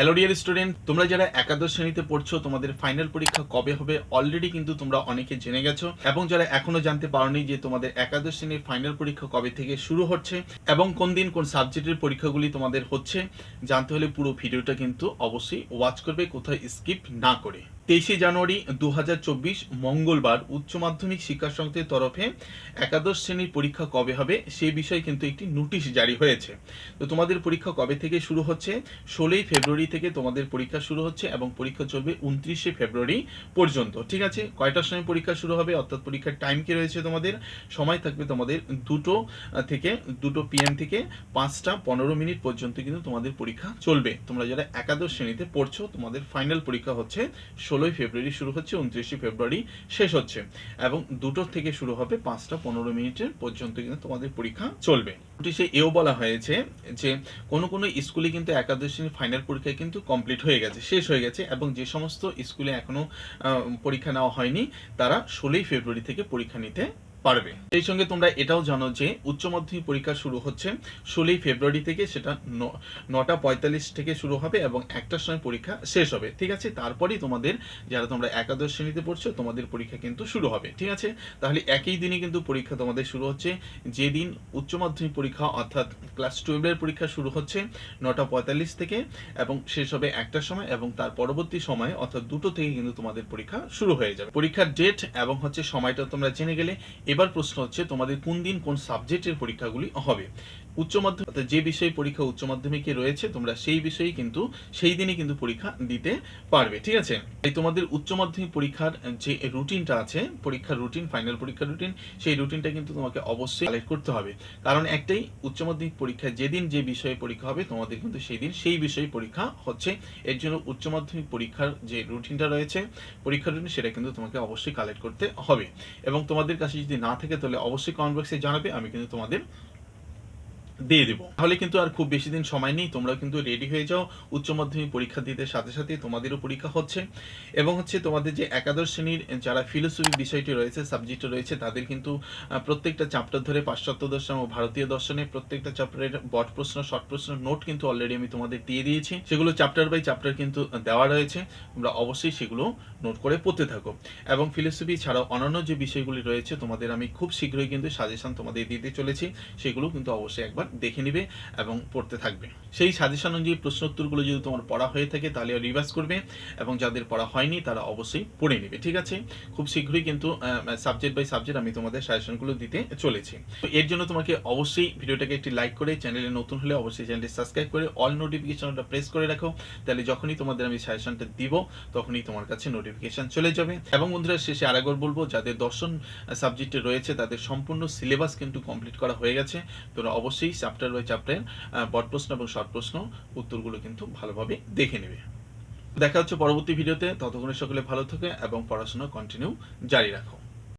Hello dear student তোমরা যারা একাদশ শ্রেণীতে পড়ছো, তোমাদের ফাইনাল পরীক্ষা কবে হবে? অলরেডি কিন্তু তোমরা অনেকে জেনে গেছো। এবং যারা এখনও জানতে পারোনি যে তোমাদের একাদশ শ্রেণির ফাইনাল পরীক্ষা কবে থেকে শুরু হচ্ছে, এবং কোন দিন কোন সাবজেক্টের পরীক্ষাগুলি তোমাদের হচ্ছে, জানতে হলে পুরো ভিডিওটা কিন্তু অবশ্যই ওয়াচ করবে কোথায় স্কিপ না করে। তেইশে জানুয়ারি দু হাজার চব্বিশ মঙ্গলবার উচ্চ মাধ্যমিক শিক্ষা সংস্থার তরফে একাদশ শ্রেণির পরীক্ষা কবে হবে সে বিষয়ে কিন্তু একটি নোটিশ জারি হয়েছে। তো তোমাদের পরীক্ষা কবে থেকে শুরু হচ্ছে? ষোলোই ফেব্রুয়ারি থেকে তোমাদের পরীক্ষা শুরু হচ্ছে এবং পরীক্ষা চলবে উনত্রিশে ফেব্রুয়ারি পর্যন্ত। ঠিক আছে? কয়টার সময় পরীক্ষা শুরু হবে? অর্থাৎ পরীক্ষার টাইম কি রয়েছে তোমাদের? সময় থাকবে তোমাদের দুটো থেকে, দুটো পিএম থেকে পাঁচটা পনেরো মিনিট পর্যন্ত কিন্তু তোমাদের পরীক্ষা চলবে। তোমরা যারা একাদশ শ্রেণীতে পড়ছো, তোমাদের ফাইনাল পরীক্ষা হচ্ছে ষোলোই ফেব্রুয়ারি শুরু হচ্ছে, উনত্রিশে ফেব্রুয়ারি শেষ হচ্ছে এবং দুটোর থেকে শুরু হবে পাঁচটা পনেরো মিনিটের পর্যন্ত কিন্তু তোমাদের পরীক্ষা চলবে। নোটিশে এও বলা হয়েছে যে কোনো কোনো স্কুলে কিন্তু একাদশ শ্রেণির ফাইনাল পরীক্ষা কিন্তু কমপ্লিট হয়ে গেছে, শেষ হয়ে গেছে এবং যে সমস্ত স্কুলে এখনও পরীক্ষা নেওয়া হয়নি, তারা ষোলোই ফেব্রুয়ারি থেকে পরীক্ষা নিতে পারবে। সেই সঙ্গে তোমরা এটাও জানো যে উচ্চ মাধ্যমিক পরীক্ষা শুরু হচ্ছে ষোলোই ফেব্রুয়ারি থেকে, সেটা নটা পঁয়তাল্লিশ থেকে শুরু হবে এবং একটার সময় পরীক্ষা শেষ হবে। ঠিক আছে? তারপরেই তোমাদের, যারা তোমরা একাদশ শ্রেণীতে পড়ছো, তোমাদের পরীক্ষা কিন্তু শুরু হবে। ঠিক আছে? তাহলে একই দিনে কিন্তু পরীক্ষা তোমাদের শুরু হচ্ছে। যেদিন উচ্চ মাধ্যমিক পরীক্ষা, অর্থাৎ ক্লাস টুয়েলভের পরীক্ষা শুরু হচ্ছে নটা পঁয়তাল্লিশ থেকে এবং শেষ হবে একটার সময় এবং তার পরবর্তী সময়, অর্থাৎ দুটো থেকে কিন্তু তোমাদের পরীক্ষা শুরু হয়ে যাবে। পরীক্ষার ডেট এবং হচ্ছে সময়টা তোমরা জেনে গেলে এবার প্রশ্ন হচ্ছে তোমাদের কোন দিন কোন সাবজেক্টের পরীক্ষাগুলি হবে? উচ্চ মাধ্যমিক যে বিষয়ে পরীক্ষা উচ্চ মাধ্যমিকে রয়েছে, তোমরা সেই বিষয়েই কিন্তু, সেই দিনই কিন্তু পরীক্ষা দিতে পারবে, ঠিক আছে? এই তোমাদের উচ্চ মাধ্যমিক পরীক্ষার যে রুটিনটা আছে, পরীক্ষার রুটিন ফাইনাল পরীক্ষার রুটিন, সেই রুটিনটা কিন্তু তোমাকে অবশ্যই কালেক্ট করতে হবে। কারণ একটাই, উচ্চ মাধ্যমিক পরীক্ষা যেদিন যে বিষয়ে পরীক্ষা হবে, তোমাদের কিন্তু সেই দিন সেই বিষয়ে পরীক্ষা হচ্ছে। এর জন্য উচ্চ মাধ্যমিক পরীক্ষার যে রুটিনটা রয়েছে, পরীক্ষার রুটিন, সেটা কিন্তু তোমাকে অবশ্যই কালেক্ট করতে হবে। এবং তোমাদের কাছে যদি না থাকে, তাহলে অবশ্যই কমেন্ট বক্সে জানাবে, আমি কিন্তু তোমাদের দিয়ে দেবো। তাহলে কিন্তু আর খুব বেশি দিন সময় নেই তোমরা কিন্তু রেডি হয়ে যাও। উচ্চ মাধ্যমিক পরীক্ষা দিতে সাথে সাথে তোমাদেরও পরীক্ষা হচ্ছে। এবং হচ্ছে তোমাদের যে একাদশ শ্রেণির যারা ফিলোসফি বিষয়টি রয়েছে সাবজেক্ট রয়েছে, তাদের কিন্তু প্রত্যেকটা চ্যাপ্টার ধরে পাশ্চাত্য দর্শন ও ভারতীয় দর্শনে প্রত্যেকটা চ্যাপ্টারের বট প্রশ্ন শর্ট প্রশ্ন নোট কিন্তু অলরেডি আমি তোমাদের দিয়ে দিয়েছি। সেগুলো চ্যাপ্টার বাই চ্যাপ্টার কিন্তু দেওয়া রয়েছে। তোমরা অবশ্যই সেগুলো নোট করে পড়তে থাকো। এবং ফিলোসফি ছাড়াও অন্যান্য যে বিষয়গুলি রয়েছে, তোমাদের আমি খুব শীঘ্রই কিন্তু সাজেশন তোমাদের দিতে চলেছি। সেগুলো কিন্তু অবশ্যই একবার দেখে নিবে এবং পড়তে থাকবে। সেই সাজেশন অনুযায়ী প্রশ্ন উত্তরগুলো যদি তোমার পড়া হয়ে থাকে, তাহলে রিভাইজ করবে এবং যাদের পড়া হয়নি, তারা অবশ্যই পড়ে নেবে, ঠিক আছে? খুব শীঘ্রই কিন্তু সাবজেক্ট বাই সাবজেক্ট আমি তোমাদের সাজেশনগুলো দিতে চলেছি। তো এর জন্য তোমাকে অবশ্যই ভিডিওটাকে একটি লাইক করে চ্যানেলে নতুন হলে অবশ্যই চ্যানেলটি সাবস্ক্রাইব করে অল নোটিফিকেশনটা প্রেস করে রাখো। তাহলে যখনই তোমাদের আমি সাজেশনটা দিব, তখনই তোমার কাছে নোটিফিকেশন চলে যাবে। এবং বন্ধুরা, শেষে আরেকবার বলব, যাদের দর্শন সাবজেক্টে রয়েছে, তাদের সম্পূর্ণ সিলেবাস কিন্তু কমপ্লিট করা হয়ে গেছে। তোমরা অবশ্যই চ্যাপ্টার বাই চ্যাপ্টার বট প্রশ্ন এবং শর্ট প্রশ্ন উত্তরগুলো কিন্তু ভালোভাবে দেখে নেবে। দেখা হচ্ছে পরবর্তী ভিডিওতে। ততক্ষণে সকলে ভালো থাকে এবং পড়াশোনা কন্টিনিউ জারি রাখো।